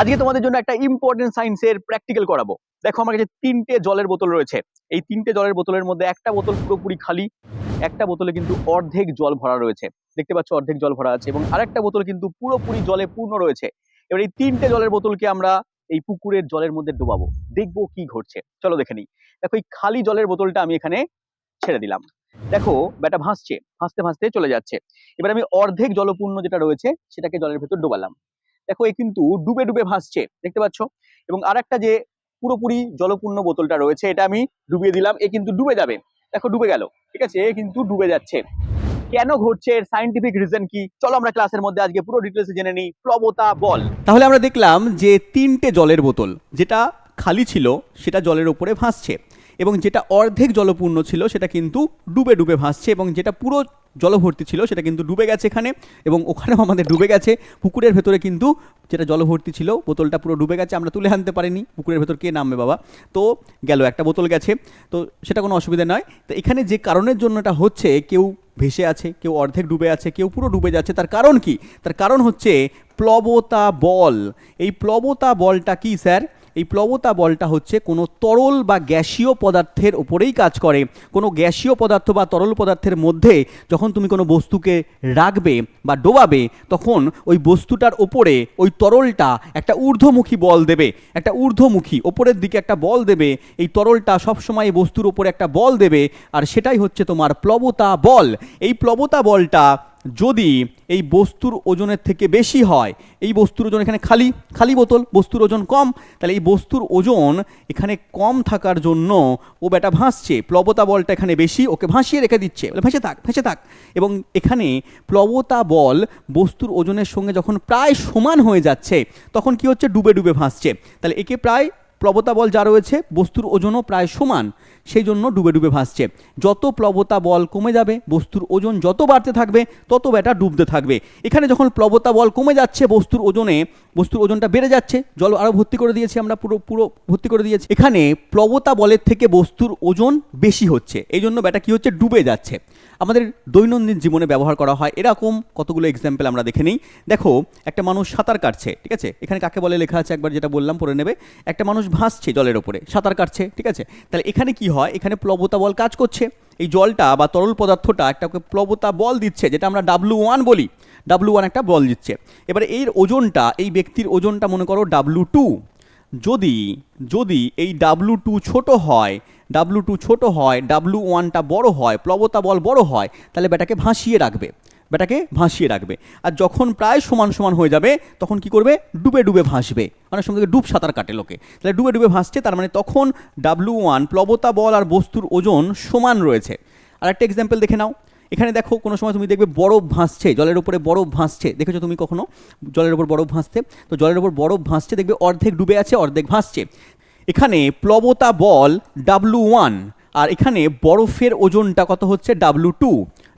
আজকে তোমাদের জন্য একটা ইম্পর্টেন্ট সায়েন্সের প্র্যাকটিক্যাল করাবো। দেখো আমার কাছে তিনটে জলের বোতল রয়েছে। এই তিনটে জলের বোতলের মধ্যে একটা বোতল পুরোপুরি খালি, একটা বোতলে কিন্তু অর্ধেক জল ভরা রয়েছে। দেখতে পাচ্ছ অর্ধেক জল ভরা আছে এবং আরেকটা বোতল কিন্তু পুরোপুরি জলে পূর্ণ রয়েছে। এবার এই তিনটে জলের বোতলকে আমরা এই পুকুরের জলের মধ্যে ডোবাবো। দেখব কি ঘটছে। চলো দেখে নিই। দেখো এই খালি জলের বোতলটা আমি এখানে ছেড়ে দিলাম। দেখো, ব্যাটা ভাসছে, ভাসতে ভাসতে চলে যাচ্ছে। এবার আমি অর্ধেক জলপূর্ণ যেটা রয়েছে, সেটাকে জলের ভেতর ডোবালাম। দেখো এ কিন্তু ডুবে ডুবে ভাসছে, দেখতে পাচ্ছ? এবং আরেকটা যে পুরোপুরি জলপূর্ণ বোতলটা রয়েছে, এটা আমি ডুবিয়ে দিলাম, এ কিন্তু ডুবে যাবে। দেখো, ডুবে গেল, ঠিক আছে? এ কিন্তু ডুবে যাচ্ছে। কেন ঘটছে? এর সাইন্টিফিক রিজন কি? চলো আমরা ক্লাসের মধ্যে আজকে পুরো ডিটেলসে জেনে নিই। প্লবতা বল। তাহলে আমরা দেখলাম যে তিনটে জলের বোতল, যেটা খালি ছিল, সেটা জলের উপরে ভাসছে। এবং যেটা অর্ধেক জলপূর্ণ ছিল সেটা কিন্তু ডুবে ডুবে ভাসছে এবং যেটা পুরো জলভর্তি ছিল সেটা কিন্তু ডুবে গেছে এখানে এবং ওখানেও আমাদের ডুবে গেছে। পুকুরের ভেতরে কিন্তু যেটা জলভর্তি ছিল, বোতলটা পুরো ডুবে গেছে, আমরা তুলে আনতে পারিনি। পুকুরের ভেতর কে নামবে বাবা? তো গেল, একটা বোতল গেছে। তো সেটা কোনো অসুবিধা নয়। তো এখানে যে কারণের জন্য এটা হচ্ছে, কেউ ভেসে আছে, কেউ অর্ধেক ডুবে আছে, কেউ পুরো ডুবে যাচ্ছে, তার কারণ কি? তার কারণ হচ্ছে প্লবতা বল। এই প্লবতা বলটা কি, স্যার? এই প্লবতা বলটা হচ্ছে কোনো তরল বা গ্যাসীয় পদার্থের ওপরেই কাজ করে। কোনো গ্যাসীয় পদার্থ বা তরল পদার্থের মধ্যে যখন তুমি কোনো বস্তুকে রাখবে বা ডোবাবে, তখন ওই বস্তুটার ওপরে ওই তরলটা একটা ঊর্ধ্বমুখী বল দেবে। একটা ঊর্ধ্বমুখী, ওপরের দিকে একটা বল দেবে। এই তরলটা সবসময় এই বস্তুর ওপরে একটা বল দেবে। আর সেটাই হচ্ছে তোমার প্লবতা বল। এই প্লবতা বলটা যদি এই বস্তুর ওজনের থেকে বেশি হয়, এই বস্তুর ওজন এখানে খালি খালি বোতল, বস্তুর ওজন কম, তাহলে এই বস্তুর ওজন এখানে কম থাকার জন্য ও বেটা ভাসছে প্লবতা বলটা এখানে বেশি, ওকে ভাসিয়ে রেখে দিচ্ছে, বলে ভেসে থাক ভেসে থাক। এবং এখানে প্লবতা বল বস্তুর ওজনের সঙ্গে যখন প্রায় সমান হয়ে যাচ্ছে, তখন কি হচ্ছে? ডুবে ডুবে ভাসছে। তাহলে একে প্রায় প্লবতা বল যা রয়েছে, বস্তুর ওজনও প্রায় সমান। সেই জন্য ডুবে ডুবে ভাসছে। যত প্লবতা বল কমে যাবে, বস্তুর ওজন যত বাড়তে থাকবে, তত ব্যাটা ডুবতে থাকবে। এখানে যখন প্লবতা বল কমে যাচ্ছে, বস্তুর ওজনে, বস্তুর ওজনটা বেড়ে যাচ্ছে, জল আরও ভর্তি করে দিয়েছি আমরা, পুরো পুরো ভর্তি করে দিয়েছি। এখানে প্লবতা বলের থেকে বস্তুর ওজন বেশি হচ্ছে। এই জন্য ব্যাটা কি হচ্ছে? ডুবে যাচ্ছে। আমাদের দৈনন্দিন জীবনে ব্যবহার করা হয় এরকম কতগুলো এক্সাম্পল আমরা দেখে নিই। দেখো, একটা মানুষ সাঁতার কাটছে, ঠিক আছে? এখানে কাকে বলে লেখা আছে? একবার যেটা বললাম, পড়ে নেবে। একটা মানুষ ভাসছে জলের ওপরে, সাঁতার কাটছে, ঠিক আছে? তাহলে এখানে কি হয়, এখানে প্লবতা বল কাজ করছে। এই জলটা বা তরল পদার্থটা একটা প্লবতা বল দিচ্ছে, যেটা আমরা ডাব্লু ওয়ান বলি। ডাব্লু ওয়ান একটা বল দিচ্ছে। এবারে এর ওজনটা, এই ব্যক্তির ওজনটা মনে করো ডাব্লু টু যদি যদি এই ডাব্লু টু ছোট হয় ডাব্লু টু ছোট হয় ডাব্লু ওয়ানটা বড় হয়, প্লবতা বল বড় হয়, তাহলে ব্যাটাকে ভাসিয়ে রাখবে। বেটাকে ভাসিয়ে রাখবে। আর যখন প্রায় সমান সমান হয়ে যাবে, তখন কি করবে? ডুবে ডুবে ভাসবে। অনেক সময় ডুব সাঁতার কাটে লোকে। তাহলে ডুবে ডুবে ভাসছে, তার মানে তখন ডাব্লু ওয়ান প্লবতা বল আর বস্তুর ওজন সমান রয়েছে। আর একটা এক্সাম্পল দেখে নাও। এখানে দেখো, কোনো সময় তুমি দেখবে বরফ ভাসছে, জলের উপরে বরফ ভাসছে। দেখেছ তুমি কখনো? জলের উপর বরফ ভাসতে তো জলের উপর বরফ ভাসছে, দেখবে অর্ধেক ডুবে আছে, অর্ধেক ভাসছে। এখানে প্লবতা বল ডাব্লু ওয়ান আর এখানে বরফের ওজনটা কত হচ্ছে? ডাব্লু টু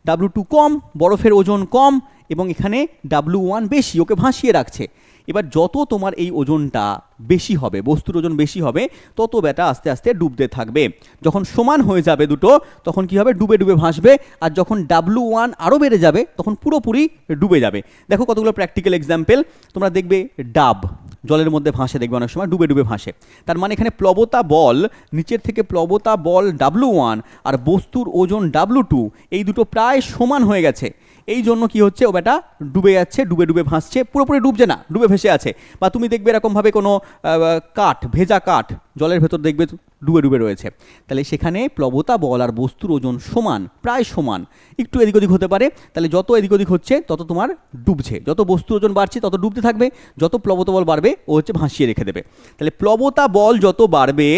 ডাব্লু টু কম বরফের ওজন কম এবং এখানে ডাব্লু ওয়ান বেশি, ওকে ভাসিয়ে রাখছে। এবার যত তোমার এই ওজনটা বেশি হবে, বস্তুর ওজন বেশি হবে, তত ব্যাটা আস্তে আস্তে ডুবতে থাকবে। যখন সমান হয়ে যাবে দুটো, তখন কি হবে? ডুবে ডুবে ভাসবে, আর যখন ডাব্লু ওয়ান আরও বেড়ে যাবে, তখন পুরোপুরি ডুবে যাবে। দেখো কতগুলো প্র্যাকটিক্যাল এক্সাম্পল তোমরা দেখবে, ডাব। জলের মধ্যে ভাসে দেখবে অনেক সময়, ডুবে ডুবে ভাসে। তার মানে এখানে প্লবতা বল, নিচের থেকে প্লবতা বল ডাব্লু ওয়ান আর বস্তুর ওজন ডাব্লু টু এই দুটো প্রায় সমান হয়ে গেছে। এই জন্য কি হচ্ছে, ও বেটা ডুবে যাচ্ছে, ডুবে ডুবে ভাসছে, পুরোপুরি ডুবছে না, ডুবে ভেসে আছে। বা তুমি দেখবে এরকমভাবে কোনো কাঠ, ভেজা কাঠ জলের ভেতর দেখবে ডুবে ডুবে রয়েছে। তাহলে সেখানে প্লবতা, বল আর বস্তুর ওজন সমান, প্রায় সমান। একটু এদিক ওদিক হতে পারে, তাহলে যত এদিক ওদিক হচ্ছে, তত তোমার ডুবছে। যত বস্তুর ওজন বাড়ছে, তত ডুবতে থাকবে, যত প্লবতা, বল বাড়বে, ও হচ্ছে ভাসিয়ে রেখে দেবে। তাহলে প্লবতা, বল যত বাড়বে,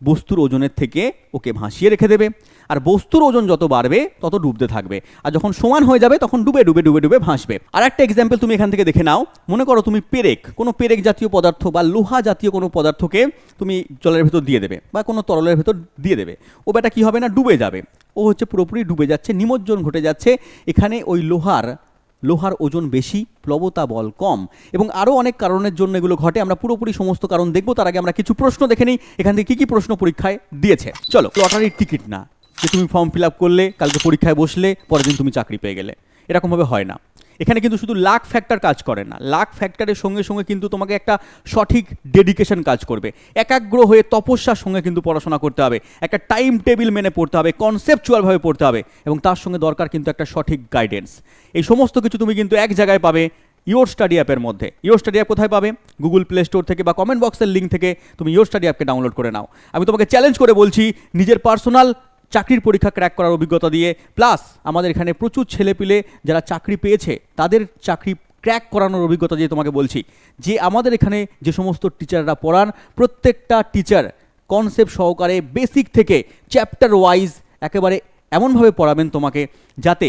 বস্তুর ওজনের থেকে ওকে ভাসিয়ে রেখে দেবে। আর বস্তুর ওজন যত বাড়বে, তত ডুবতে থাকবে। আর যখন সমান হয়ে যাবে, তখন ডুবে ডুবে ডুবে ডুবে ভাসবে। আর একটা এক্সাম্পল তুমি এখান থেকে দেখে নাও। মনে করো তুমি পেরেক, কোনো পেরেক জাতীয় পদার্থ বা লোহা জাতীয় কোনো পদার্থকে তুমি জলের ভেতর দিয়ে দেবে বা কোনো তরলের ভেতর দিয়ে দেবে। ও বেটা কি হবে না, ডুবে যাবে। ও হচ্ছে পুরোপুরি ডুবে যাচ্ছে, নিমজ্জন ঘটে যাচ্ছে। এখানে ওই লোহার লোহার ওজন বেশি, প্লবতা বল কম। এবং আরও অনেক কারণের জন্য এগুলো ঘটে। আমরা পুরোপুরি সমস্ত কারণ দেখব, তার আগে আমরা কিছু প্রশ্ন দেখে নিই। এখান থেকে কী কী প্রশ্ন পরীক্ষায় দিয়েছে? চলো লটারির টিকিট না। যে তুমি ফর্ম ফিল আপ করলে, কালকে পরীক্ষায় বসলে, পরের দিন তুমি চাকরি পেয়ে গেলে। এরকমভাবে হয় না। এখানে কিন্তু শুধু লাক ফ্যাক্টর কাজ করে না। লাক ফ্যাক্টরের সঙ্গে সঙ্গে কিন্তু তোমাকে একটা সঠিক ডেডিকেশন কাজ করবে। একাগ্র হয়ে তপস্যার সঙ্গে কিন্তু পড়াশোনা করতে হবে। একটা টাইম টেবিল মেনে পড়তে হবে কনসেপচুয়ালভাবে পড়তে হবে এবং তার সঙ্গে দরকার কিন্তু একটা সঠিক গাইডেন্স এই সমস্ত কিছু তুমি কিন্তু এক জায়গায় পাবে ইয়োর স্টাডি অ্যাপের মধ্যে। ইয়োর স্টাডি অ্যাপ কোথায় পাবে? গুগল প্লে স্টোর থেকে বা কমেন্ট বক্সের লিঙ্ক থেকে তুমি ইয়োর স্টাডি অ্যাপকে ডাউনলোড করে নাও। আমি তোমাকে চ্যালেঞ্জ করে বলছি, নিজের পার্সোনাল চাকরির পরীক্ষা ক্র্যাক করার অভিজ্ঞতা দিয়ে। প্লাস আমাদের এখানে প্রচুর ছেলেপিলে যারা চাকরি পেয়েছে, তাদের চাকরি ক্র্যাক করানোর অভিজ্ঞতা দিয়ে তোমাকে বলছি। যে আমাদের এখানে যে সমস্ত টিচাররা পড়ান, প্রত্যেকটা টিচার কনসেপ্ট সহকারে বেসিক থেকে চ্যাপ্টার ওয়াইজ একেবারে এমনভাবে পড়াবেন তোমাকে, যাতে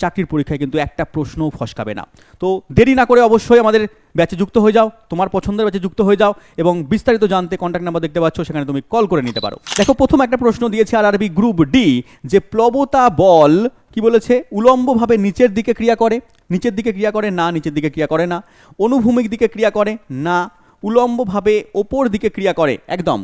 চাকরির পরীক্ষায় কিন্তু একটা প্রশ্নও ফসকাবে না। তো দেরি না করে অবশ্যই আমাদের ব্যাচে যুক্ত হয়ে যাও, তোমার পছন্দের ব্যাচে যুক্ত হয়ে যাও এবং বিস্তারিত জানতে কন্ট্যাক্ট নাম্বার দেখতে পাচ্ছ, সেখানে তুমি কল করে নিতে পারো। দেখো, প্রথম একটা প্রশ্ন দিয়েছে আর আরবি গ্রুপ ডি যে প্লবতা বল, কি বলেছে? উলম্বভাবে নিচের দিকে ক্রিয়া করে, নিচের দিকে ক্রিয়া করে না, নিচের দিকে ক্রিয়া করে না। অনুভূমিক দিকে ক্রিয়া করে না উলম্বভাবে ওপর দিকে ক্রিয়া করে, একদম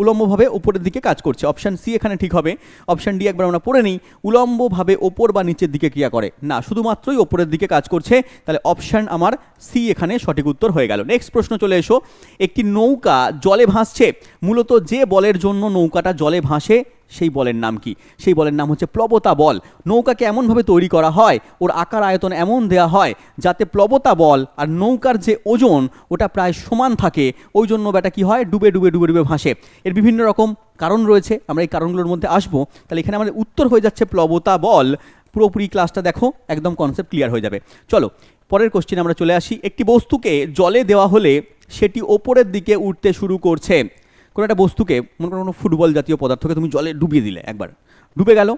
উলম্বভাবে ওপরের দিকে কাজ করছে। অপশান সি এখানে ঠিক হবে। অপশান ডি একবার আমরা পড়ে নিই। উলম্বভাবে ওপর বা নিচের দিকে ক্রিয়া করে। না, শুধুমাত্রই ওপরের দিকে কাজ করছে। তাহলে অপশান আমার সি এখানে সঠিক উত্তর হয়ে গেল। নেক্সট প্রশ্ন চলে এসো। একটি নৌকা জলে ভাসছে। মূলত যে বলের জন্য নৌকাটা জলে ভাসে সেই বলের নাম কি? সেই বলের নাম হচ্ছে প্লবতা বল। নৌকাকে এমনভাবে তৈরি করা হয়, ওর আকার আয়তন এমন দেয়া হয় যাতে প্লবতা বল আর নৌকার যে ওজন, ওটা প্রায় সমান থাকে। ওই জন্য ব্যাটা কি হয়? ডুবে ডুবে ডুবে ডুবে ভাসে। এর বিভিন্ন রকম কারণ রয়েছে। আমরা এই কারণগুলোর মধ্যে আসব। তাহলে এখানে আমাদের উত্তর হয়ে যাচ্ছে প্লবতা বল। পুরোপুরি ক্লাসটা দেখো, একদম কনসেপ্ট ক্লিয়ার হয়ে যাবে। চলো, পরের কোশ্চেন আমরা চলে আসি। একটি বস্তুকে জলে দেওয়া হলে সেটি ওপরের দিকে উঠতে শুরু করছে। কোনো একটা বস্তুকে, মনে করো কোনো ফুটবল জাতীয় পদার্থকে তুমি জলে ডুবিয়ে দিলে একবার। ডুবে গেল,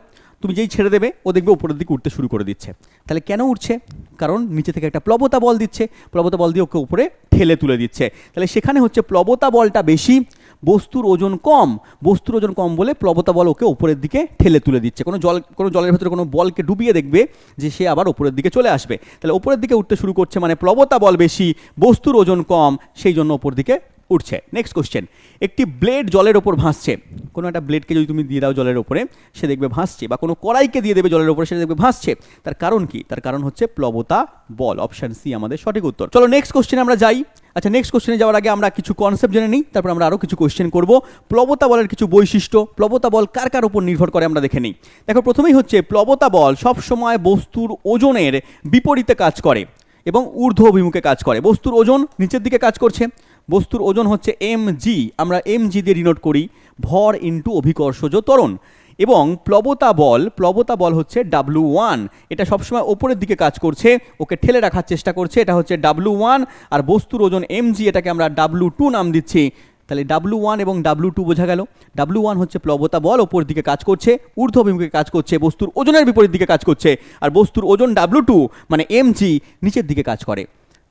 তুমি যেই ছেড়ে দেবে, ও দেখবে উপরের দিকে উঠতে শুরু করে দিচ্ছে। তাহলে কেন উঠছে কারণ নিচে থেকে একটা প্লবতা বল দিচ্ছে। প্লবতা বল দিয়ে ওকে উপরে ঠেলে তুলে দিচ্ছে। তাহলে সেখানে হচ্ছে প্লবতা বলটা বেশি, বস্তুর ওজন কম। বস্তুর ওজন কম বলে প্লবতা বল ওকে উপরের দিকে ঠেলে তুলে দিচ্ছে। কোনো জল, কোনো জলের ভেতরে কোনো বলকে ডুবিয়ে দেখবে যে সে আবার উপরের দিকে চলে আসবে। তাহলে উপরের দিকে উঠতে শুরু করছে মানে প্লবতা বল বেশি, বস্তুর ওজন কম, সেই জন্য উপর দিকে উঠছে। নেক্সট কোশ্চেন একটি ব্লেড জলের ওপর ভাসছে। কোনো একটা ব্লেডকে যদি তুমি দিয়ে দাও জলের ওপরে সে দেখবে ভাসছে বা কোনো কড়াইকে দিয়ে দেবে জলের ওপরে সে দেখবে ভাসছে। তার কারণ কি? তার কারণ হচ্ছে প্লবতা বল অপশান সি আমাদের সঠিক উত্তর। চলো নেক্সট কোশ্চেনে আমরা যাই। আচ্ছা নেক্সট কোশ্চেনে যাওয়ার আগে আমরা কিছু কনসেপ্ট জেনে নিই, তারপর আমরা আরও কিছু কোশ্চেন করব। প্লবতা বলের কিছু বৈশিষ্ট্য, প্লবতা বল কার কার উপর নির্ভর করে আমরা দেখে নিই। দেখো, প্রথমেই হচ্ছে প্লবতা বল সবসময় বস্তুর ওজনের বিপরীতে কাজ করে এবং ঊর্ধ্ব অভিমুখে কাজ করে। বস্তুর ওজন নিচের দিকে কাজ করছে। বস্তুর ওজন হচ্ছে এম জি আমরা এম জি দিয়ে ডিনোট করি ভর ইন্টু অভিকর্ষজ ত্বরণ। এবং প্লবতা বল প্লবতা বল হচ্ছে ডাব্লু ওয়ান এটা সবসময় ওপরের দিকে কাজ করছে, ওকে ঠেলে রাখার চেষ্টা করছে, এটা হচ্ছে ডাব্লু ওয়ান আর বস্তুর ওজন এম জি এটাকে আমরা ডাব্লু টু নাম দিচ্ছি। তাহলে ডাব্লু ওয়ান এবং ডাব্লু টু বোঝা গেল। ডাব্লু ওয়ান হচ্ছে প্লবতা বল, ওপর দিকে কাজ করছে ঊর্ধ্ব অভিমুখে কাজ করছে, বস্তুর ওজনের বিপরীত দিকে কাজ করছে। আর বস্তুর ওজন ডাব্লু টু মানে এম জি নিচের দিকে কাজ করে।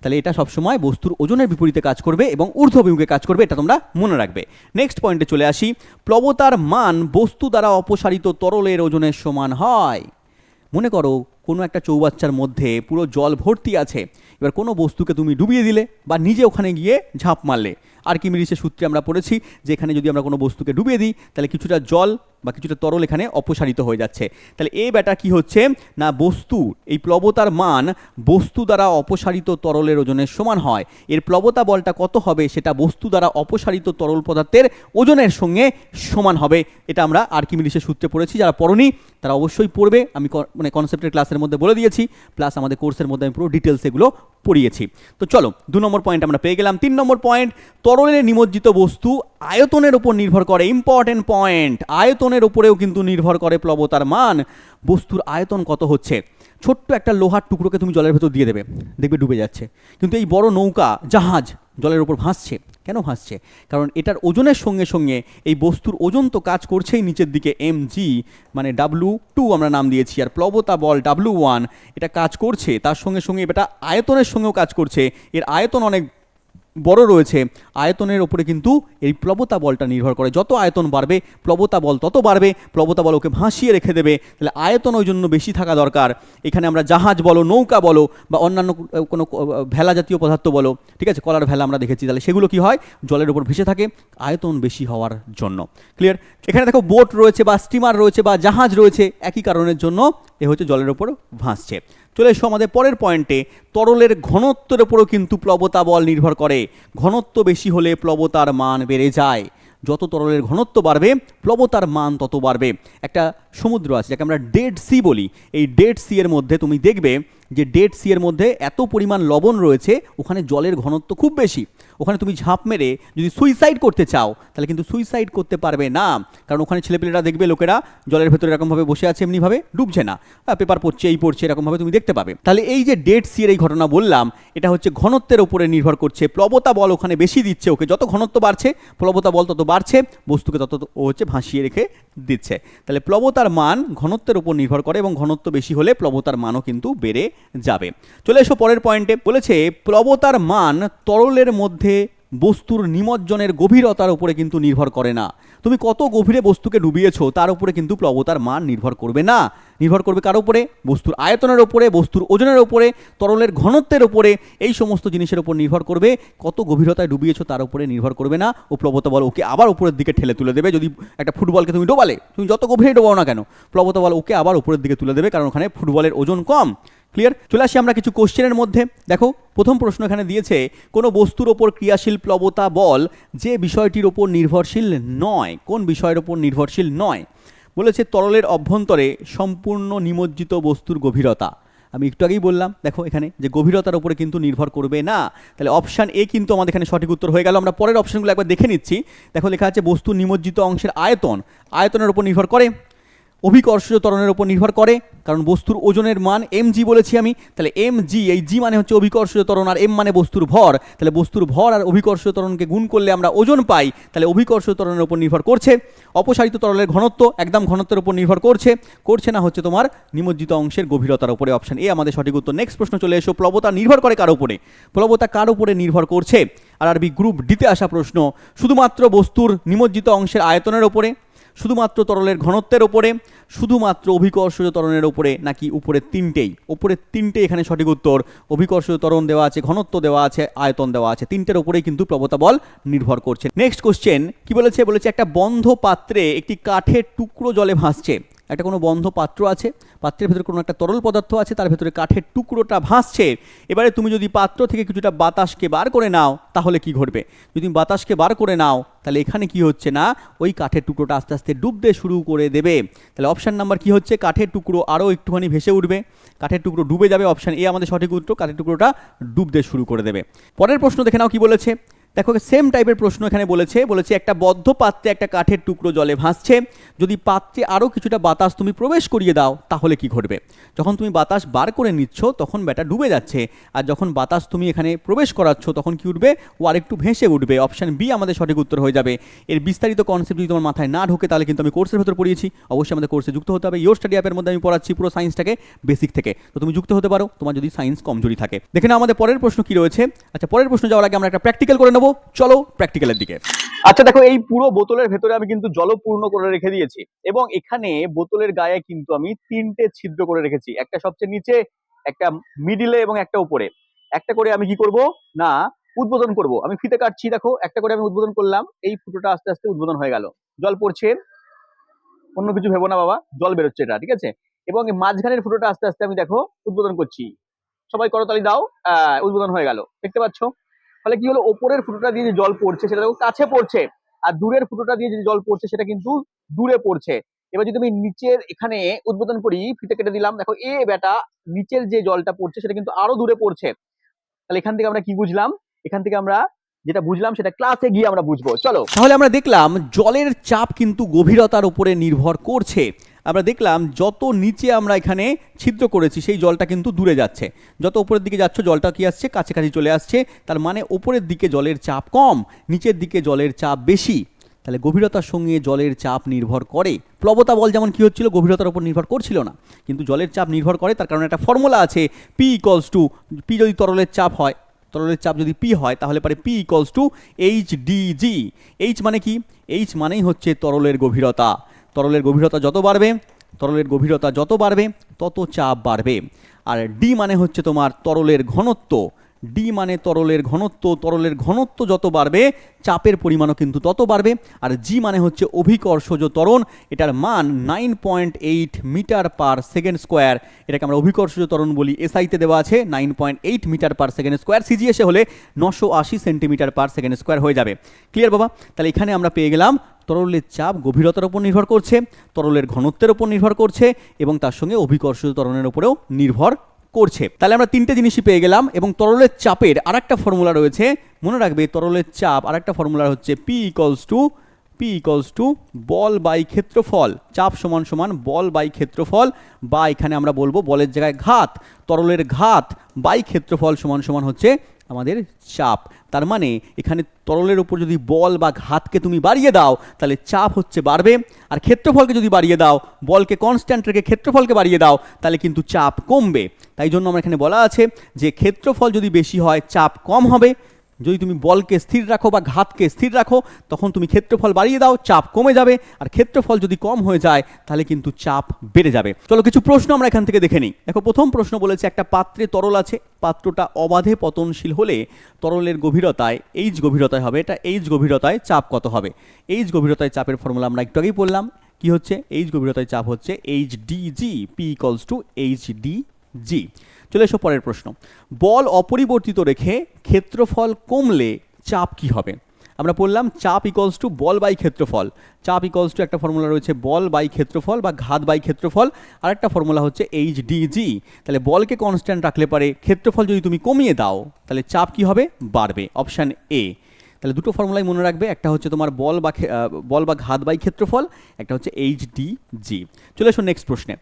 তাহলে এটা সবসময় বস্তুর ওজনের বিপরীতে কাজ করবে এবং ঊর্ধ্বভিমুখে কাজ করবে, এটা তোমরা মনে রাখবে। নেক্সট পয়েন্টে চলে আসি। প্লবতার মান বস্তু দ্বারা অপসারিত তরলের ওজনের সমান হয়। মনে করো, কোনো একটা চৌবাচ্চার মধ্যে পুরো জল ভর্তি আছে, এবার কোনো বস্তুকে তুমি ডুবিয়ে দিলে বা নিজে ওখানে গিয়ে ঝাঁপ মারলে আর কি মিরিসের সূত্রে আমরা পড়েছি যে এখানে যদি আমরা কোনো বস্তুকে ডুবিয়ে দিই, তাহলে কিছুটা জল বা কিছুটা তরল এখানে অপসারিত হয়ে যাচ্ছে। তাহলে এই ব্যাটা কি হচ্ছে? না, বস্তু, এই প্লবতার মান বস্তু দ্বারা অপসারিত তরলের ওজনের সমান হয়। এর প্লবতা বলটা কত হবে? সেটা বস্তু দ্বারা অপসারিত তরল পদার্থের ওজনের সঙ্গে সমান হবে। এটা আমরা আর্কিমিডিসের সূত্রে পড়েছি, যারা পড়নি, তারা অবশ্যই পড়বে। আমি মানে কনসেপ্টের ক্লাসের মধ্যে বলে দিয়েছি। প্লাস আমাদের কোর্সের মধ্যে আমি পুরো ডিটেলস এগুলো পড়িয়েছি। তো চলো, দু নম্বর পয়েন্ট আমরা পেয়ে গেলাম। তিন নম্বর পয়েন্ট তরলের নিমজ্জিত বস্তু আয়তনের উপর নির্ভর করে ইম্পর্টেন্ট পয়েন্ট আয়তনের উপরেও কিন্তু নির্ভর করে প্লবতার মান। বস্তুর আয়তন কত হচ্ছে? ছোট্ট একটা লোহার টুকরোকে তুমি জলের ভেতর দিয়ে দেবে, দেখবে ডুবে যাচ্ছে। কিন্তু এই বড় নৌকা, জাহাজ জলের উপর ভাসছে। কেন ভাসছে? কারণ এটার ওজনের সঙ্গে সঙ্গে এই বস্তুর ওজন তো কাজ করছেই নিচের দিকে এম জি মানে ডাব্লু টু আমরা নাম দিয়েছি। আর প্লবতা বল ডাব্লু ওয়ান এটা কাজ করছে, তার সঙ্গে সঙ্গে এটা আয়তনের সঙ্গেও কাজ করছে। এর আয়তন অনেক বড় রয়েছে। আয়তনের ওপরে কিন্তু এই প্লবতা বলটা নির্ভর করে। যত আয়তন বাড়বে, প্লবতা বল তত বাড়বে, প্লবতা বল ওকে ভাসিয়ে রেখে দেবে। তাহলে আয়তন ওই জন্য বেশি থাকা দরকার। এখানে আমরা জাহাজ বলো, নৌকা বলো, বা অন্যান্য কোনো ভেলা জাতীয় পদার্থ বলো, ঠিক আছে? কলার ভেলা আমরা দেখেছি। তাহলে সেগুলো কি হয়? জলের উপর ভেসে থাকে, আয়তন বেশি হওয়ার জন্য। ক্লিয়ার এখানে দেখো বোট রয়েছে, বা স্টিমার রয়েছে, বা জাহাজ রয়েছে। একই কারণের জন্য এ হচ্ছে জলের ওপর ভাসছে। চলে এসো আমাদের পরের পয়েন্টে তরলের ঘনত্বের উপরও কিন্তু প্লবতা বল নির্ভর করে। ঘনত্ব বেশি হলে প্লবতার মান বেড়ে যায়। যত তরলের ঘনত্ব বাড়বে, প্লবতার মান তত বাড়বে। একটা সমুদ্র আছে, যাকে আমরা ডেড সি বলি। এই ডেড সি এর মধ্যে তুমি দেখবে যে ডেড সি এর মধ্যে এত পরিমাণ লবণ রয়েছে, ওখানে জলের ঘনত্ব খুব বেশি। ওখানে তুমি ঝাঁপ মেরে যদি সুইসাইড করতে চাও, তাহলে কিন্তু সুইসাইড করতে পারবে না। কারণ ওখানে ছেলেপেলেরা দেখবে, লোকেরা জলের ভেতরে এরকমভাবে বসে আছে, এমনিভাবে ডুবছে না। পেপার পড়ছে, এই পড়ছে, এরকমভাবে তুমি দেখতে পাবে। তাহলে এই যে ডেট সি এর এই ঘটনা বললাম এটা হচ্ছে ঘনত্বের উপরে নির্ভর করছে। প্লবতা বল ওখানে বেশি দিচ্ছে ওকে। যত ঘনত্ব বাড়ছে, প্লবতা বল তত বাড়ছে, বস্তুকে তত ও হচ্ছে ভাসিয়ে রেখে দিচ্ছে। তাহলে প্লবতার মান ঘনত্বের উপর নির্ভর করে এবং ঘনত্ব বেশি হলে প্লবতার মানও কিন্তু বেড়ে যাবে। চলে এসো পরের পয়েন্টে। বলেছে, প্লবতার মান তরলের মধ্যে বস্তুর নিমজ্জনের গভীরতার উপরে কিন্তু নির্ভর করে না। তুমি কত গভীরে বস্তুকে ডুবিয়েছো, তার উপরে কিন্তু প্লবতার মান নির্ভর করবে না। নির্ভর করবে কার উপরে? বস্তুর আয়তনের উপরে, বস্তুর ওজনের উপরে, তরলের ঘনত্বের উপরে। এই সমস্ত জিনিসের উপর নির্ভর করবে। কত গভীরতায় ডুবিয়েছো তার উপরে নির্ভর করবে না। ও প্লবতা বল ওকে আবার উপরের দিকে ঠেলে তুলে দেবে। যদি একটা ফুটবলকে তুমি ডোবালে, তুমি যত গভীরে ডোবাও না কেন প্লবতা বল ওকে আবার উপরের দিকে তুলে দেবে। কারণ ওখানে ফুটবলের ওজন কম। ক্লিয়ার চলে আসি আমরা কিছু কোশ্চেনের মধ্যে। দেখো, প্রথম প্রশ্ন এখানে দিয়েছে, কোনো বস্তুর ওপর ক্রিয়াশীল প্লবতা বল যে বিষয়টির ওপর নির্ভরশীল নয়। কোন বিষয়ের ওপর নির্ভরশীল নয়? বলেছে, তরলের অভ্যন্তরে সম্পূর্ণ নিমজ্জিত বস্তুর গভীরতা। আমি একটু আগেই বললাম, দেখো এখানে, যে গভীরতার উপরে কিন্তু নির্ভর করবে না। তাহলে অপশান এ কিন্তু আমাদের এখানে সঠিক উত্তর হয়ে গেল। আমরা পরের অপশানগুলো একবার দেখে নিচ্ছি। দেখো লেখা আছে, বস্তু নিমজ্জিত অংশের আয়তন। আয়তনের উপর নির্ভর করে অভিকর্ষজ ত্বরণের উপর নির্ভর করে, কারণ বস্তুর ওজনের মান এম জি বলেছি আমি, তাহলে এম জি এই জি মানে হচ্ছে অভিকর্ষজ ত্বরণ আর এম মানে বস্তুর ভর, তাহলে বস্তুর ভর আর অভিকর্ষজ ত্বরণকে গুণ করলে আমরা ওজন পাই, তাহলে অভিকর্ষজ ত্বরণের উপর নির্ভর করছে, অপসারিত তরলের ঘনত্ব একদম ঘনত্বের উপর নির্ভর করছে করছে না হচ্ছে তোমার নিমজ্জিত অংশের গভীরতার উপরে অপশন এ আমাদের সঠিক উত্তর নেক্সট প্রশ্ন চলে এসো, প্লবতা নির্ভর করে কার উপরে? প্লবতা কার উপরে নির্ভর করছে? আর আরবি গ্রুপ ডিতে আসা প্রশ্ন, শুধুমাত্র বস্তুর নিমজ্জিত অংশের আয়তনের ওপরে শুধুমাত্র তরলের ঘনত্বের ওপরে শুধুমাত্র অভিকর্ষজ তরণের ওপরে নাকি উপরে তিনটেই? উপরের তিনটে এখানে সঠিক উত্তর। অভিকর্ষজ তরণ দেওয়া আছে, ঘনত্ব দেওয়া আছে, আয়তন দেওয়া আছে। তিনটের ওপরেই কিন্তু প্রবতা বল নির্ভর করছে। নেক্সট কোশ্চেন কি বলেছে? বলেছে একটা বন্ধ পাত্রে একটি কাঠের টুকরো জলে ভাসছে। একটা কোনো বন্ধ পাত্র আছে, পাত্রের ভেতরে কোনো একটা তরল পদার্থ আছে, তার ভেতরে কাঠের টুকরোটা ভাসছে। এবারে তুমি যদি পাত্র থেকে কিছুটা বাতাসকে বার করে নাও, তাহলে কি ঘটবে? যদি বাতাসকে বার করে নাও, তাহলে এখানে কি হচ্ছে না? ওই কাঠের টুকরোটা আস্তে আস্তে ডুবতে শুরু করে দেবে। তাহলে অপশান নাম্বার কি হচ্ছে? কাঠের টুকরো আরও একটুখানি ভেসে উঠবে। কাঠের টুকরো ডুবে যাবে, অপশান এ আমাদের সঠিক উত্তর, কাঠের টুকরোটা ডুবতে শুরু করে দেবে। পরের প্রশ্ন দেখে নাও কি বলেছে। দেখো সেম টাইপের প্রশ্ন এখানে বলেছে বলেছে একটা বদ্ধ পাত্রে একটা কাঠের টুকরো জলে ভাসছে, যদি পাত্রে আরও কিছুটা বাতাস তুমি প্রবেশ করিয়ে দাও, তাহলে কি ঘটবে? যখন তুমি বাতাস বার করে নিচ্ছ, তখন ব্যাটা ডুবে যাচ্ছে, আর যখন বাতাস তুমি এখানে প্রবেশ করাচ্ছ, তখন কি উঠবে? ও আর একটু ভেসে উঠবে। অপশান বি আমাদের সঠিক উত্তর হয়ে যাবে। এর বিস্তারিত কনসেপ্ট যদি তোমার মাথায় না ঢোকে, তাহলে কিন্তু আমি কোর্সের ভেতর পড়িয়েছি। অবশ্যই আমাদের কোর্সে যুক্ত হতে হবে। ইয়োর স্টাডি অ্যাপের মধ্যে আমি পড়াচ্ছি পুরো সায়েন্সটাকে বেসিক থেকে। তো তুমি যুক্ত হতে পারো। তোমার যদি সায়েন্স কমজোরি থাকে। দেখে না আমাদের পরের প্রশ্ন কি রয়েছে। আচ্ছা পরের প্রশ্ন যাওয়ার আগে আমরা একটা প্র্যাকটিক্যাল করে নেব। চলো প্র্যাকটিক্যালের দিকে। আচ্ছা দেখো এই পুরো বোতলের ভেতরে আমি কিন্তু জলপূর্ণ করে রেখে দিয়েছি এবং এখানে বোতলের গায়ে কিন্তু আমি তিনটে ছিদ্র করে রেখেছি। একটা সবচেয়ে নিচে একটা মিডিলে এবং একটা উপরে। একটা করে আমি কি করব? না উদ্বোধন করব। আমি ফিতে কাটছি দেখো একটা করে আমি উদ্বোধন করলাম। এই ফুটোটা আস্তে আস্তে উদ্বোধন হয়ে গেল। জল পড়ছে। অন্য কিছু ভেবো না বাবা। জল বেরোচ্ছে এটা ঠিক আছে? এবং মাঝখানের ফুটোটা আস্তে আস্তে আমি দেখো উদ্বোধন করছি। সবাই করতালি দাও। আহ, উদ্বোধন হয়ে গেল। দেখতে পাচ্ছ? ফলে কি হলো? ওপরের ফুটোটা দিয়ে যে জল পড়ছে সেটা কাছে পড়ছে, আর দূরের ফুটোটা দিয়ে যে জল পড়ছে সেটা কিন্তু দূরে পড়ছে। এবার যদি আমি নিচের এখানে উদ্বোধন করি, ফিতে কেটে দিলাম, দেখো এ বেটা নিচের যে জলটা পড়ছে সেটা কিন্তু আরও দূরে পড়ছে। তাহলে এখান থেকে আমরা কি বুঝলাম? এখান থেকে আমরা যেটা বুঝলাম সেটা ক্লাসে গিয়ে আমরা বুঝব। চলো। তাহলে আমরা দেখলাম জলের চাপ কিন্তু গভীরতার উপরে নির্ভর করছে। আমরা দেখলাম যত নিচে আমরা এখানে ছিদ্র করেছি, সেই জলটা কিন্তু দূরে যাচ্ছে। যত উপরের দিকে যাচ্ছ, জলটা কি আসছে? কাছাকাছি চলে আসছে। তার মানে উপরের দিকে জলের চাপ কম, নিচের দিকে জলের চাপ বেশি। তাহলে গভীরতার সঙ্গে জলের চাপ নির্ভর করে। প্লবতা বল যেমন কি হচ্ছিল, গভীরতার উপর নির্ভর করছিল না। কিন্তু জলের চাপ নির্ভর করে, তার কারণে একটা ফর্মুলা আছে পি ইকলস টু পি যদি তরলের চাপ হয়, তরলের চাপ যদি পি হয়, তাহলে পারে P equals to H D G H মানে কি? এইচ মানেই হচ্ছে তরলের গভীরতা। তরলের গভীরতা যত বাড়বে, তরলের গভীরতা যত বাড়বে, তত চাপ বাড়বে। আর ডি মানে হচ্ছে তোমার তরলের ঘনত্ব। ডি মানে তরলের ঘনত্ব তরলের ঘনত্ব যত বাড়বে, চাপের পরিমাণও কিন্তু তত বাড়বে। আর জি মানে হচ্ছে অভিকর্ষজ ত্বরণ, এটার মান nine point eight metre per second square. এটাকে আমরা অভিকর্ষজ ত্বরণ বলি। এসআইতে দেওয়া আছে nine point eight metre per second square. সিজিএসে হলে নশো আশি সেন্টিমিটার পার সেকেন্ড স্কোয়ার হয়ে যাবে। ক্লিয়ার বাবা? তাহলে এখানে আমরা পেয়ে গেলাম, তরলের চাপ গভীরতার উপর নির্ভর করছে, তরলের ঘনত্বের উপর নির্ভর করছে, এবং তার সঙ্গে অভিকর্ষজ ত্বরণের উপরেও নির্ভর করছে। তাহলে আমরা তিনটে জিনিসই পেয়ে গেলাম এবং তরলের চাপের আর একটা ফর্মুলা রয়েছে। মনে রাখবে, তরলের চাপ আর একটা ফর্মুলা হচ্ছে P equals to P equals to ball by ক্ষেত্রফল। চাপ সমান সমান বল বাই ক্ষেত্রফল বা এখানে আমরা বলব বলের জায়গায় ঘাত। তরলের ঘাত বাই ক্ষেত্রফল সমান সমান হচ্ছে আমাদের চাপ। তার মানে এখানে তরলের উপর যদি বল বা ঘাতকে তুমি বাড়িয়ে দাও, তাহলে চাপ হচ্ছে বাড়বে। আর ক্ষেত্রফলকে যদি বাড়িয়ে দাও, বলকে কনস্ট্যান্ট রেখে ক্ষেত্রফলকে বাড়িয়ে দাও, তাহলে কিন্তু চাপ কমবে। তাই জন্য আমার এখানে বলা আছে যে ক্ষেত্রফল যদি বেশি হয়, চাপ কম হবে। যদি তুমি বলকে স্থির রাখো বা ঘাতকে স্থির রাখো, তখন তুমি ক্ষেত্রফল বাড়িয়ে দাও, চাপ কমে যাবে। আর ক্ষেত্রফল যদি কম হয়ে যায়, তাহলে কিন্তু চাপ বেড়ে যাবে। চলো কিছু প্রশ্ন আমরা এখান থেকে দেখে নিই। দেখো, প্রথম প্রশ্ন বলেছে, একটা পাত্রে তরল আছে, পাত্রটা অবাধে পতনশীল হলে তরলের গভীরতায় এইচ গভীরতায় হবে। এটা এইচ গভীরতায় চাপ কত হবে? এইচ গভীরতায় চাপের ফর্মুলা আমরা একটু আগেই পড়লাম। কি হচ্ছে? এইচ গভীরতায় চাপ হচ্ছে H D G P equals to H D G চলে এসো পরের প্রশ্ন। বল অপরিবর্তিত রেখে ক্ষেত্রফল কমলে চাপ কি হবে? আমরা বললাম চাপ ইকলস টু বল বাই ক্ষেত্রফল। চাপ ইকলস টু একটা ফর্মুলা রয়েছে বল বাই ক্ষেত্রফল বা ঘাত বাই ক্ষেত্রফল। আর একটা ফর্মুলা হচ্ছে এইচ জি তাহলে বলকে কনস্ট্যান্ট রাখলে পারে ক্ষেত্রফল যদি তুমি কমিয়ে দাও, তাহলে চাপ কি হবে? বাড়বে। অপশান এ তাহলে দুটো ফর্মুলাই মনে রাখবে। একটা হচ্ছে তোমার বল বা বল বা ঘাত বাই ক্ষেত্রফল, একটা হচ্ছে এইচ ডি জি চলে এসো নেক্সট প্রশ্নে।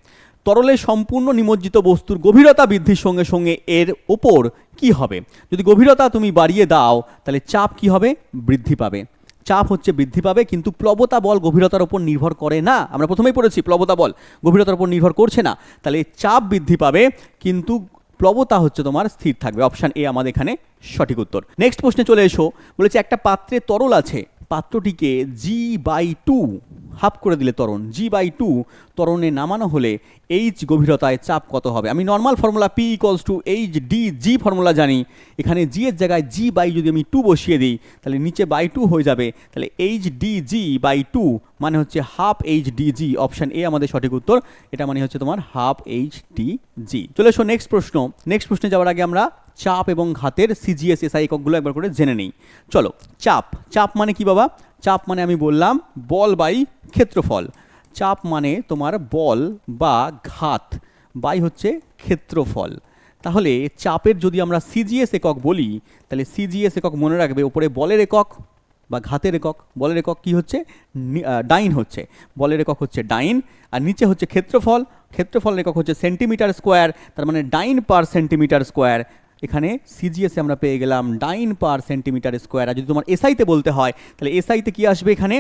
তরলে সম্পূর্ণ নিমজ্জিত বস্তুর গভীরতা বৃদ্ধির সঙ্গে সঙ্গে এর ওপর কি হবে? যদি গভীরতা তুমি বাড়িয়ে দাও, তাহলে চাপ কি হবে? বৃদ্ধি পাবে। চাপ হচ্ছে বৃদ্ধি পাবে, কিন্তু প্লবতা বল গভীরতার উপর নির্ভর করে না। আমরা প্রথমেই পড়েছি প্লবতা বল গভীরতার উপর নির্ভর করছে না। তাহলে চাপ বৃদ্ধি পাবে, কিন্তু প্লবতা হচ্ছে তোমার স্থির থাকবে। অপশান এ আমাদের এখানে সঠিক উত্তর। নেক্সট প্রশ্নে চলে এসো। বলেছে একটা পাত্রে তরল আছে। পাত্রটিকে জি বাই টু হাফ করে দিলে ত্বরণ জি বাই টু ত্বরণে নামানো হলে এইচ গভীরতায় চাপ কত হবে? আমি normal formula P equals to H D G formula জানি। এখানে জি এর জায়গায় জি বাই যদি আমি টু বসিয়ে দিই, তাহলে নিচে বাই টু হয়ে যাবে। তাহলে H D G by two মানে হচ্ছে half H D G option A আমাদের সঠিক উত্তর, এটা মানে হচ্ছে তোমার হাফ এইচ ডি জি চলে এসো নেক্সট প্রশ্ন। নেক্সট প্রশ্নে যাওয়ার আগে আমরা চাপ এবং ঘাতের সিজিএস এসআই এককগুলো একবার করে জেনে নিই। চলো, চাপ। চাপ মানে কি বাবা? চাপ মানে আমি বললাম বল বাই ক্ষেত্রফল। চাপ মানে তোমার বল বা ঘাত, বাই হচ্ছে ক্ষেত্রফল। তাহলে চাপের যদি আমরা সিজিএস একক বলি, তাহলে সিজিএস একক মনে রাখবে ওপরে বলের একক বা ঘাতের একক। বলের একক কি হচ্ছে? ডাইন হচ্ছে। বলের একক হচ্ছে ডাইন, আর নিচে হচ্ছে ক্ষেত্রফল। ক্ষেত্রফলের একক হচ্ছে সেন্টিমিটার স্কোয়ার, তার মানে ডাইন পার সেন্টিমিটার স্কোয়ার। এখানে সিজিএসে আমরা পেয়ে গেলাম ডাইন পার সেন্টিমিটার স্কোয়ার আর যদি তোমার এসআইতে বলতে হয়, তাহলে এসআইতে কি আসবে এখানে?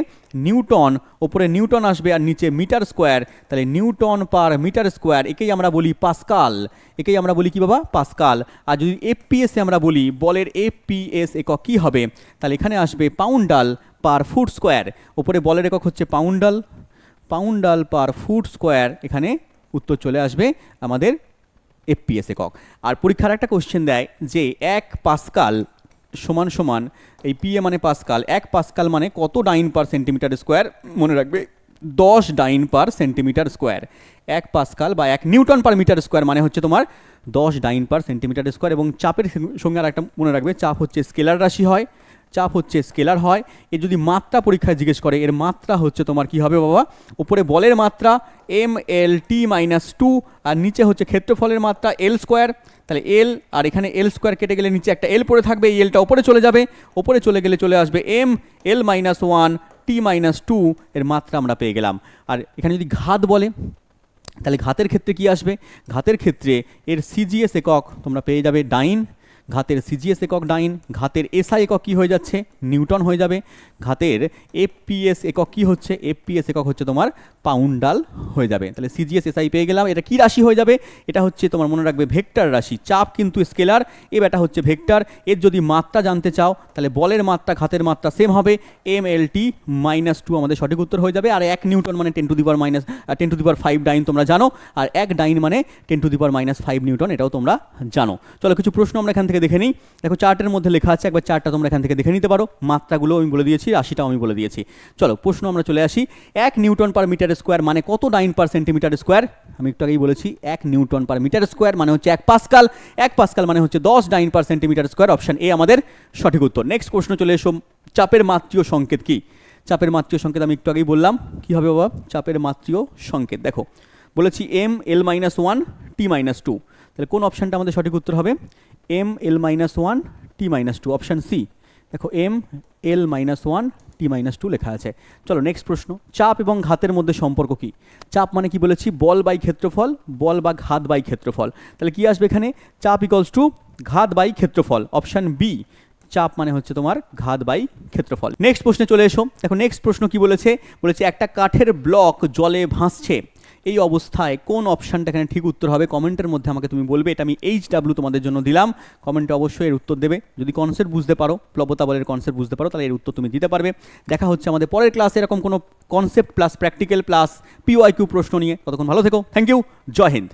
নিউটন। ওপরে নিউটন আসবে আর নিচে মিটার স্কোয়ার। তাহলে নিউটন পার মিটার স্কোয়ার, একেই আমরা বলি পাস্কাল। একেই আমরা বলি কি বাবা? পাস্কাল। আর যদি এফপিএসে আমরা বলি, বলের এফপিএস একক কী হবে? তাহলে এখানে আসবে পাউন্ডাল পার ফুট স্কোয়ার ওপরে বলের একক হচ্ছে poundal poundal per foot square এখানে উত্তর চলে আসবে আমাদের এফপিএস একক। আর পরীক্ষার একটা কোশ্চেন দেয় যে এক পাস্কাল সমান সমান, এই পিএ মানে পাস্কাল, এক পাস্কাল মানে কত ডাইন পার সেন্টিমিটার স্কোয়ার? মনে রাখবে, দশ ডাইন পার সেন্টিমিটার স্কোয়ার। এক পাস্কাল বা এক নিউটন পার মিটার স্কোয়ার মানে হচ্ছে তোমার দশ ডাইন পার সেন্টিমিটার স্কোয়ার এবং চাপের সঙ্গে আর একটা মনে রাখবে, চাপ হচ্ছে স্কেলার রাশি হয় চাপ হচ্ছে স্কেলার হয়। এর যদি মাত্রা পরীক্ষায় জিজ্ঞেস করে, এর মাত্রা হচ্ছে তোমার কি হবে বাবা? উপরে বলের মাত্রা M L T minus two আর নিচে হচ্ছে ক্ষেত্রফলের মাত্রা এল স্কোয়ার তাহলে এল আর এখানে এল স্কোয়ার কেটে গেলে নিচে একটা এল পড়ে থাকবে, এই এলটা ওপরে চলে যাবে। ওপরে চলে গেলে চলে আসবে M L minus one T minus two এর মাত্রা আমরা পেয়ে গেলাম। আর এখানে যদি ঘাত বলে, তাহলে ঘাতের ক্ষেত্রে কি আসবে? ঘাতের ক্ষেত্রে এর সিজিএস একক তোমরা পেয়ে যাবে ডাইন। ঘাতের সিজিএস একক ডাইন, ঘাতের এসআই একক কি হয়ে যাচ্ছে? নিউটন হয়ে যাবে। ঘাতের এফপিএস একক কি হচ্ছে? এফপিএস একক হচ্ছে তোমার পাউন্ডাল হয়ে যাবে। তাহলে সিজিএস এসআই পেয়ে গেলাম। এটা কি রাশি হয়ে যাবে? এটা হচ্ছে তোমার মনে রাখবে ভেক্টর রাশি। চাপ কিন্তু স্কেলার। এ এটা হচ্ছে ভেক্টর। এর যদি মাত্রা জানতে চাও, তাহলে বলের মাত্রা, ঘাতের মাত্রা সেম হবে। M L T minus two আমাদের সঠিক উত্তর হয়ে যাবে। আর এক নিউটন মানে ten to the minus ten to the five dyne তোমরা জানো। আর এক ডাইন মানে ten to the minus five newton, এটাও তোমরা জানো। চলো কিছু প্রশ্ন আমরা এখান থেকে থেকে দেখে নিই। দেখো চার্টের মধ্যে লেখা আছে, একবার চার্টটা তোমরা এখান থেকে দেখে নিতে পারো। মাত্রাগুলো আমি বলে দিয়েছি, রাশিটাও আমি বলে দিয়েছি। চলো, প্রশ্ন আমরা চলে আসি। এক নিউটন পার মিটার স্কোয়ার মানে কত ডাইন পার সেন্টিমিটার স্কোয়ার? আমি একটু আগেই বলেছি, এক নিউটন পার মিটার স্কোয়ার মানে হচ্ছে এক পাস্কাল। এক পাস্কাল মানে হচ্ছে দশ dyne per centimetre square, option A আমাদের সঠিক উত্তর। নেক্সট প্রশ্ন চলে এসো, চাপের মাত্রীয় সংকেত কি? চাপের মাত্রীয় সংকেত আমি একটু আগেই বললাম। কী হবে বাবা? চাপের মাত্রীয় সংকেত। দেখো, বলেছি M L minus one T minus two তাহলে কোন অপশানটা আমাদের সঠিক উত্তর হবে? M L minus one T minus two option C দেখো M L minus one T minus two লেখা আছে। চলো নেক্সট প্রশ্ন। চাপ এবং ঘাতের মধ্যে সম্পর্ক কি? চাপ মানে কি বলেছি? বল বাই ক্ষেত্রফল, বল বা ঘাত বাই ক্ষেত্রফল। তাহলে কি আসবে এখানে? চাপ ইকলস টু ঘাত বাই ক্ষেত্রফল অপশান বি চাপ মানে হচ্ছে তোমার ঘাত বাই ক্ষেত্রফল। নেক্সট প্রশ্নে চলে এসো। দেখো নেক্সট প্রশ্ন কি বলেছে? বলেছে, একটা কাঠের ব্লক জলে ভাসছে। এই অবস্থায় কোন অপশানটা এখানে ঠিক উত্তর হবে? কমেন্টের মধ্যে আমাকে তুমি বলবে। এটা আমি এইচ ডাব্লু তোমাদের জন্য দিলাম। কমেন্টে অবশ্যই এর উত্তর দেবে। যদি কনসেপ্ট বুঝতে পারো, প্লবতা বলের কনসেপ্ট বুঝতে পারো, তাহলে এর উত্তর তুমি দিতে পারবে। দেখা হচ্ছে আমাদের পরের ক্লাসে এরকম কোনো concept plus practical plus PY Q প্রশ্ন নিয়ে। ততক্ষণ ভালো থেকো। থ্যাংক ইউ জয় হিন্দ।